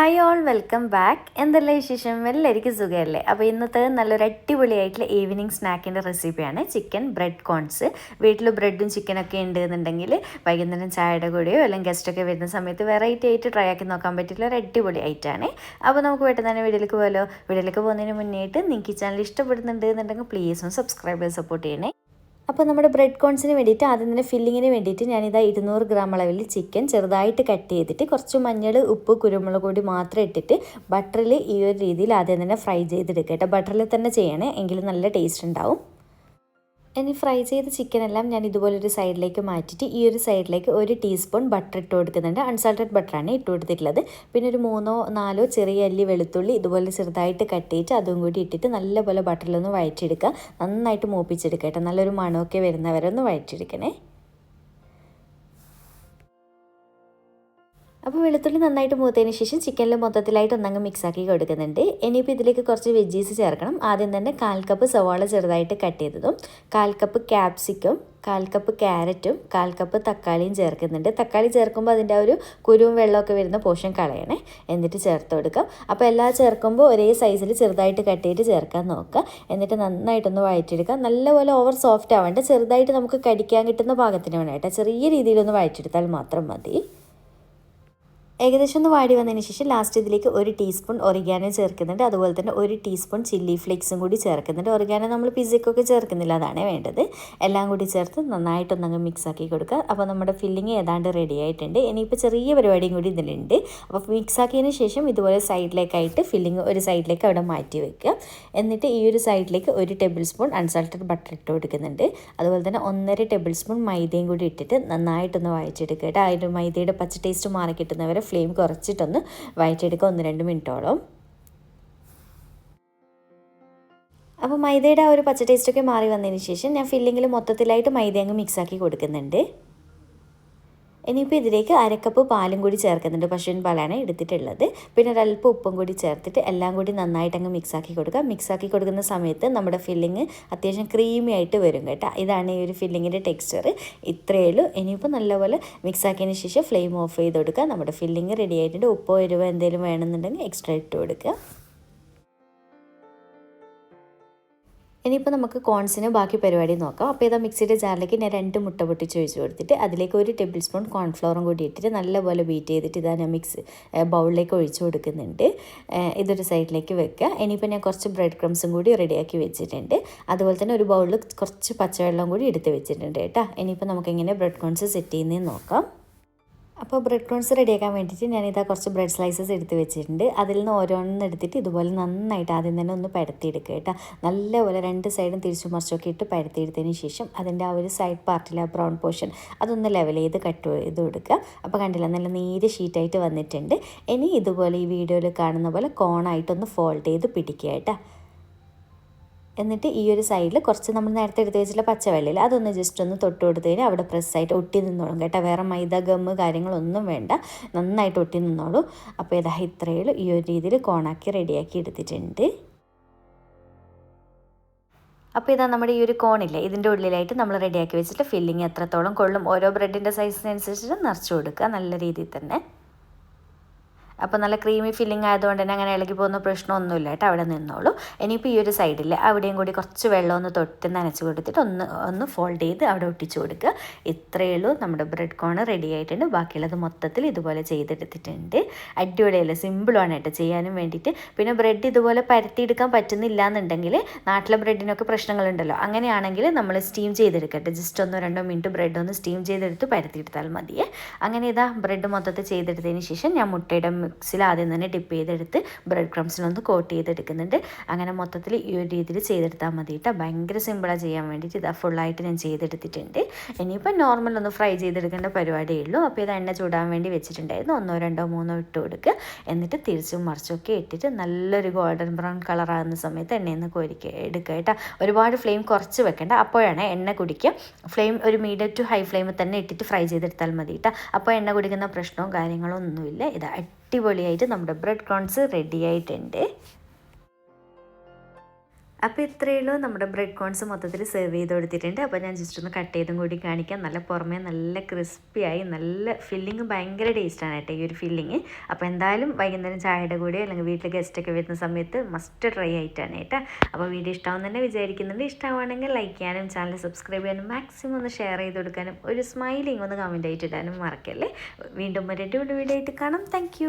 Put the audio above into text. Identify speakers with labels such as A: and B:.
A: Hi all welcome back എന്തല്ലേ വിശേഷം? എല്ലാവർക്കും സുഖമല്ലേ? അപ്പോൾ ഇന്നത്തെ നല്ലൊരു അടിപൊളിയായിട്ടുള്ള ഈവനിങ് സ്നാക്കിന്റെ റെസിപ്പിയാണ് ചിക്കൻ ബ്രെഡ് കോൺസ് വീട്ടിൽ ബ്രെഡും ചിക്കനൊക്കെ ഉണ്ട് എന്നുണ്ടെങ്കിൽ വൈകുന്നേരം ചായയുടെ കൂടെയോ അല്ലെങ്കിൽ ഗസ്റ്റൊക്കെ വരുന്ന സമയത്ത് വെറൈറ്റി ആയിട്ട് ട്രൈ ആക്കി നോക്കാൻ പറ്റിയിട്ടുള്ള ഒരു അടിപൊളി ആയിട്ടാണ് അപ്പോൾ നമുക്ക് പെട്ടെന്ന് തന്നെ വീട്ടിലേക്ക് പോകാലോ. വീട്ടിലേക്ക് പോകുന്നതിന് മുന്നേയിട്ട് നിങ്ങൾക്ക് ഈ ചാനൽ ഇഷ്ടപ്പെടുന്നുണ്ട് എന്നുണ്ടെങ്കിൽ പ്ലീസ് ഒന്ന് സബ്സ്ക്രൈബ് ചെയ്ത് സപ്പോർട്ട് ചെയ്യണേ. അപ്പോൾ നമ്മുടെ ബ്രെഡ് കോൺസിന് വേണ്ടിയിട്ട് ആദ്യം തന്നെ ഫില്ലിങ്ങിന് വേണ്ടിയിട്ട് ഞാനിതാ ഇരുന്നൂറ് ഗ്രാം അളവിൽ ചിക്കൻ ചെറുതായിട്ട് കട്ട് ചെയ്തിട്ട് കുറച്ച് മഞ്ഞൾ ഉപ്പ് കുരുമുളക് പൊടി മാത്രം ഇട്ടിട്ട് ബട്ടറിൽ ഈ ഒരു രീതിയിൽ ആദ്യം തന്നെ ഫ്രൈ ചെയ്തെടുക്കുക കേട്ടോ. ബട്ടറിൽ തന്നെ ചെയ്യണേ എങ്കിൽ നല്ല ടേസ്റ്റ് ഉണ്ടാവും. ഇനി ഫ്രൈ ചെയ്ത ചിക്കൻ എല്ലാം ഞാൻ ഇതുപോലെ ഒരു സൈഡിലേക്ക് മാറ്റിയിട്ട് ഈ ഒരു സൈഡിലേക്ക് ഒരു ടീസ്പൂൺ ബട്ടർ ഇട്ട് കൊടുക്കുന്നുണ്ട്. അൺസാൾട്ടഡ് ബട്ടറാണ് ഇട്ട് കൊടുത്തിട്ടുള്ളത്. പിന്നെ ഒരു മൂന്നോ നാലോ ചെറിയ അല്ലി വെളുത്തുള്ളി ഇതുപോലെ ചെറുതായിട്ട് കട്ട് ചെയ്തിട്ട് അതും കൂടി ഇട്ടിട്ട് നല്ലപോലെ ബട്ടറിലൊന്ന് വഴറ്റിയെടുക്കുക. നന്നായിട്ട് മൂപ്പിച്ചെടുക്കുക കേട്ടോ. നല്ലൊരു മണമൊക്കെ വരുന്നവരെ ഒന്ന് വഴറ്റിയെടുക്കണേ. അപ്പോൾ വെളുത്തുള്ളി നന്നായിട്ട് മൂത്തതിന് ശേഷം ചിക്കനിൽ മൊത്തത്തിലായിട്ട് ഒന്നങ്ങ് മിക്സാക്കി കൊടുക്കുന്നുണ്ട്. ഇനിയിപ്പോൾ ഇതിലേക്ക് കുറച്ച് വെജീസ് ചേർക്കണം. ആദ്യം തന്നെ കാൽ കപ്പ് സവാള ചെറുതായിട്ട് കട്ട് ചെയ്തതും കാൽ കപ്പ് ക്യാപ്സിക്കും കാൽ കപ്പ് ക്യാരറ്റും കാൽ കപ്പ് തക്കാളിയും ചേർക്കുന്നുണ്ട്. തക്കാളി ചേർക്കുമ്പോൾ അതിന്റെ ഒരു കുരുവും വെള്ളമൊക്കെ വരുന്ന പോഷൻ കളയണേ. എന്നിട്ട് ചേർത്ത് കൊടുക്കാം. അപ്പോൾ എല്ലാം ചേർക്കുമ്പോൾ ഒരേ സൈസിൽ ചെറുതായിട്ട് കട്ട് ചെയ്ത് ചേർക്കാൻ നോക്കുക. എന്നിട്ട് നന്നായിട്ടൊന്ന് വഴറ്റിയെടുക്കുക. നല്ലപോലെ ഓവർ സോഫ്റ്റ് ആവേണ്ട. ചെറുതായിട്ട് നമുക്ക് കടിക്കാൻ കിട്ടുന്ന പാകത്തിന് വേണം ചെറിയ രീതിയിലൊന്ന് വഴറ്റിയെടുത്താൽ മാത്രം മതി. ഏകദേശം ഒന്ന് വാടി വന്നതിന് ശേഷം ലാസ്റ്റ് ഇതിലേക്ക് ഒരു ടീസ്പൂൺ ഒറിഗാനോ ചേർക്കുന്നുണ്ട്. അതുപോലെ തന്നെ ഒരു ടീസ്പൂൺ ചില്ലി ഫ്ലേക്സും കൂടി ചേർക്കുന്നുണ്ട്. ഒറിഗാനോ നമ്മൾ പിസയ്ക്കൊക്കെ ചേർക്കുന്നില്ല അതാണ് വേണ്ടത്. എല്ലാം കൂടി ചേർത്ത് നന്നായിട്ടൊന്നങ്ങ് മിക്സ് ആക്കി കൊടുക്കുക. അപ്പോൾ നമ്മുടെ ഫില്ലിങ് ഏതാണ്ട് റെഡി ആയിട്ടുണ്ട്. ഇനിയിപ്പോൾ ചെറിയ പരിപാടിയും കൂടി ഇതിലുണ്ട്. അപ്പോൾ മിക്സ് ആക്കിയതിന് ശേഷം ഇതുപോലെ സൈഡിലേക്കായിട്ട് ഫില്ലിങ് ഒരു സൈഡിലേക്ക് അവിടെ മാറ്റി വെക്കുക. എന്നിട്ട് ഈ ഒരു സൈഡിലേക്ക് ഒരു ടേബിൾ സ്പൂൺ അൺസാൾട്ടഡ് ബട്ടർ ഇട്ട് കൊടുക്കുന്നുണ്ട്. അതുപോലെ തന്നെ ഒന്നര ടേബിൾ സ്പൂൺ മൈദയും കൂടി ഇട്ടിട്ട് നന്നായിട്ടൊന്ന് വായിച്ചെടുക്കുക കേട്ടോ? ആ ഒരു മൈദയുടെ പച്ച ടേസ്റ്റ് മാറി കിട്ടുന്നവരെ ഫ്ലെയിം കുറച്ചിട്ടൊന്ന് വയറ്റിയെടുക്കുക ഒന്ന് രണ്ട് മിനിറ്റോളം. അപ്പോൾ മൈദയുടെ ആ ഒരു പച്ച ടേസ്റ്റൊക്കെ മാറി വന്നതിന് ശേഷം ഞാൻ ഫില്ലിങ്ങിൽ മൊത്തത്തിലായിട്ട് മൈദ അങ്ങ് മിക്സാക്കി കൊടുക്കുന്നുണ്ട്. ഇനിയിപ്പോൾ ഇതിലേക്ക് അരക്കപ്പ് പാലും കൂടി ചേർക്കുന്നുണ്ട്. പശുവിൻ പാലാണ് എടുത്തിട്ടുള്ളത്. പിന്നെ ഒരല്പം ഉപ്പും കൂടി ചേർത്തിട്ട് എല്ലാം കൂടി നന്നായിട്ട് അങ്ങ് മിക്സാക്കി കൊടുക്കുക. മിക്സാക്കി കൊടുക്കുന്ന സമയത്ത് നമ്മുടെ ഫില്ലിങ് അത്യാവശ്യം ക്രീമി ആയിട്ട് വരും കേട്ടോ. ഇതാണ് ഈ ഒരു ഫില്ലിങ്ങിന്റെ ടെക്സ്ചർ ഇത്രയേ ഉള്ളൂ. ഇനിയിപ്പോൾ നല്ലപോലെ മിക്സാക്കിയതിന് ശേഷം ഫ്ലെയിം ഓഫ് ചെയ്ത് കൊടുക്കുക. നമ്മുടെ ഫില്ലിങ് റെഡി ആയിട്ടുണ്ട്. ഉപ്പോ എരിവോ എന്തെങ്കിലും വേണമെന്നുണ്ടെങ്കിൽ എക്സ്ട്രാ ഇട്ട് കൊടുക്കുക. ഇനിയിപ്പോൾ നമുക്ക് കോൺസിന് ബാക്കി പരിപാടി നോക്കാം. അപ്പോൾ ഇതാ മിക്സിയുടെ ജാറിലേക്ക് ഞാൻ രണ്ട് മുട്ട പൊട്ടിച്ച് ഒഴിച്ച് കൊടുത്തിട്ട് അതിലേക്ക് ഒരു ടേബിൾ സ്പൂൺ കോൺഫ്ലവറും കൂടി ഇട്ടിട്ട് നല്ലപോലെ ബീറ്റ് ചെയ്തിട്ട് ഇതാ ഞാൻ മിക്സ് ബൗളിലേക്ക് ഒഴിച്ച് കൊടുക്കുന്നുണ്ട്. ഇതൊരു സൈഡിലേക്ക് വെക്കുക. ഇനിയിപ്പോൾ ഞാൻ കുറച്ച് ബ്രെഡ് ക്രംസും കൂടി റെഡിയാക്കി വെച്ചിട്ടുണ്ട്. അതുപോലെ തന്നെ ഒരു ബൗളിൽ കുറച്ച് പച്ചവെള്ളം കൂടി എടുത്ത് വെച്ചിട്ടുണ്ട് കേട്ടോ. ഇനിയിപ്പോൾ നമുക്കിങ്ങനെ ബ്രെഡ് കോൺസ് സെറ്റ് ചെയ്യുന്നതെന്ന് നോക്കാം. അപ്പോൾ ബ്രെഡ് ക്രോൺസ് റെഡിയാക്കാൻ വേണ്ടിയിട്ട് ഞാനിതാ കുറച്ച് ബ്രെഡ് സ്ലൈസസ് എടുത്ത് വെച്ചിട്ടുണ്ട്. അതിൽ നിന്ന് ഓരോന്നും എടുത്തിട്ട് ഇതുപോലെ നന്നായിട്ട് ആദ്യം തന്നെ ഒന്ന് പരത്തിയെടുക്കുക കേട്ടോ. നല്ലപോലെ രണ്ട് സൈഡും തിരിച്ചു മറിച്ചൊക്കെ ഇട്ട് പരത്തിയെടുത്തതിന് ശേഷം അതിന്റെ ആ ഒരു സൈഡ് പാർട്ടിൽ ആ ബ്രൗൺ പോർഷൻ അതൊന്ന് ലെവൽ ചെയ്ത് കട്ട് ചെയ്ത് കൊടുക്കുക. അപ്പോൾ കണ്ടില്ല നല്ല നീര് ഷീറ്റായിട്ട് വന്നിട്ടുണ്ട്. ഇനി ഇതുപോലെ ഈ വീഡിയോയിൽ കാണുന്ന പോലെ കോണായിട്ടൊന്ന് ഫോൾഡ് ചെയ്ത് പിടിക്കുക കേട്ടോ. എന്നിട്ട് ഈ ഒരു സൈഡിൽ കുറച്ച് നമ്മൾ നേരത്തെ എടുത്ത് വെച്ചിട്ടുള്ള പച്ചവെള്ളയിൽ അതൊന്ന് ജസ്റ്റ് ഒന്ന് തൊട്ട് കൊടുത്ത് കഴിഞ്ഞാൽ അവിടെ പ്രസ്സായിട്ട് ഒട്ടി നിന്നോളും കേട്ടോ. വേറെ മൈദ ഗമ്മ് കാര്യങ്ങളൊന്നും വേണ്ട. നന്നായിട്ട് ഒട്ടി നിന്നോളൂ. അപ്പോൾ ഇതാ ഇത്രയും ഈ ഒരു രീതിയിൽ കോണാക്കി റെഡിയാക്കി എടുത്തിട്ടുണ്ട്. അപ്പോൾ ഇതാ നമ്മുടെ ഈ ഒരു കോണില്ലേ ഇതിന്റെ ഉള്ളിലായിട്ട് നമ്മൾ റെഡിയാക്കി വെച്ചിട്ട് ഫില്ലിങ് എത്രത്തോളം കൊള്ളും. ഓരോ ബ്രെഡിന്റെ സൈസിനനുസരിച്ചിട്ട് നിറച്ച് കൊടുക്കുക. നല്ല രീതിയിൽ തന്നെ. അപ്പോൾ നല്ല ക്രീമി ഫില്ലിംഗ് ആയതുകൊണ്ട് തന്നെ അങ്ങനെ ഇളകി പോകുന്ന പ്രശ്നമൊന്നുമില്ല കേട്ടോ അവിടെ നിന്നോളൂ. ഇനിയിപ്പോൾ ഈ ഒരു സൈഡിൽ അവിടെയും കൂടി കുറച്ച് വെള്ളം ഒന്ന് തൊട്ട് നനച്ച് കൊടുത്തിട്ട് ഒന്ന് ഒന്ന് ഫോൾഡ് ചെയ്ത് അവിടെ ഒട്ടിച്ചു കൊടുക്കുക. ഇത്രയേ ഉള്ളൂ. നമ്മുടെ ബ്രെഡ് കോൺ റെഡി ആയിട്ടുണ്ട്. ബാക്കിയുള്ളത് മൊത്തത്തിൽ ഇതുപോലെ ചെയ്തെടുത്തിട്ടുണ്ട്. അടിപൊളിയല്ലേ? സിമ്പിളാണ് കേട്ടോ ചെയ്യാനും വേണ്ടിയിട്ട്. പിന്നെ ബ്രെഡ് ഇതുപോലെ പരത്തിയെടുക്കാൻ പറ്റുന്നില്ല എന്നുണ്ടെങ്കിൽ നാട്ടിലെ ബ്രെഡിനൊക്കെ പ്രശ്നങ്ങളുണ്ടല്ലോ. അങ്ങനെയാണെങ്കിൽ നമ്മൾ സ്റ്റീം ചെയ്തെടുക്കട്ടെ. ജസ്റ്റ് ഒന്നോ രണ്ടോ മിനിറ്റ് ബ്രെഡ് ഒന്ന് സ്റ്റീം ചെയ്തെടുത്ത് പരത്തിയെടുത്താൽ മതിയേ. അങ്ങനെ ഇതാ ബ്രെഡ് മൊത്തത്തിൽ ചെയ്തെടുത്തതിന് ശേഷം ഞാൻ മുട്ടയുടെ മിക്സിൽ ആദ്യം തന്നെ ഡിപ്പ് ചെയ്തെടുത്ത് ബ്രെഡ് ക്രംസിലൊന്ന് കോട്ട് ചെയ്തെടുക്കുന്നുണ്ട്. അങ്ങനെ മൊത്തത്തിൽ ഈ ഒരു രീതിയിൽ ചെയ്തെടുത്താൽ മതി കേട്ടോ ഭയങ്കര സിമ്പിളാണ് ചെയ്യാൻ വേണ്ടിയിട്ട് ഇതാ ഫുള്ളായിട്ട് ഞാൻ ചെയ്തെടുത്തിട്ടുണ്ട്. ഇനിയിപ്പോൾ നോർമൽ ഒന്ന് ഫ്രൈ ചെയ്തെടുക്കേണ്ട പരിപാടിയേ ഉള്ളൂ. അപ്പോൾ ഇത് എണ്ണ ചൂടാൻ വേണ്ടി വെച്ചിട്ടുണ്ടായിരുന്നു. ഒന്നോ രണ്ടോ മൂന്നോ ഇട്ട് കൊടുക്കുക. എന്നിട്ട് തിരിച്ചും മറിച്ചൊക്കെ ഇട്ടിട്ട് നല്ലൊരു ഗോൾഡൻ ബ്രൗൺ കളറാകുന്ന സമയത്ത് എണ്ണയിൽ നിന്ന് കോരിക്കുക. എടുക്കുക കേട്ടോ ഒരുപാട് ഫ്ലെയിം കുറച്ച് വെക്കേണ്ട. അപ്പോഴാണ് എണ്ണ കുടിക്കുക. ഫ്ലെയിം ഒരു മീഡിയം ടു ഹൈ ഫ്ലെയിമിൽ തന്നെ ഇട്ടിട്ട് ഫ്രൈ ചെയ്തെടുത്താൽ മതി കേട്ടോ അപ്പോൾ എണ്ണ കുടിക്കുന്ന പ്രശ്നവും കാര്യങ്ങളൊന്നുമില്ല ഇത് അടിപൊളിയായിട്ട് നമ്മുടെ ബ്രെഡ് ക്രോൺസ് റെഡി ആയിട്ടുണ്ട്. അപ്പോൾ ഇത്രയേ ഉള്ളൂ. നമ്മുടെ ബ്രെഡ് കോൺസ് മൊത്തത്തിൽ സെർവ് ചെയ്ത് കൊടുത്തിട്ടുണ്ട്. അപ്പോൾ ഞാൻ ജസ്റ്റ് ഒന്ന് കട്ട് ചെയ്തും കൂടി കാണിക്കാം. നല്ല പുറമേ നല്ല ക്രിസ്പിയായി നല്ല ഫില്ലിങ് ഭയങ്കര ടേസ്റ്റാണ് കേട്ടോ ഈ ഒരു ഫില്ലിങ് അപ്പോൾ എന്തായാലും വൈകുന്നേരം ചായയുടെ കൂടെ അല്ലെങ്കിൽ വീട്ടിൽ ഗസ്റ്റൊക്കെ വരുന്ന സമയത്ത് മസ്റ്റ് ട്രൈ ആയിട്ടാണ് കേട്ടോ. അപ്പോൾ വീഡിയോ ഇഷ്ടമാവും തന്നെ വിചാരിക്കുന്നുണ്ട്. ഇഷ്ടമാണെങ്കിൽ ലൈക്ക് ചെയ്യാനും ചാനൽ സബ്സ്ക്രൈബ് ചെയ്യാനും മാക്സിമം ഒന്ന് ഷെയർ ചെയ്ത് കൊടുക്കാനും ഒരു സ്മൈലിങ് ഒന്ന് കമന്റ് ആയിട്ട് ഇടാനും മറക്കല്ലേ. വീണ്ടും ഒരു വീഡിയോ ആയിട്ട് കാണാം. താങ്ക്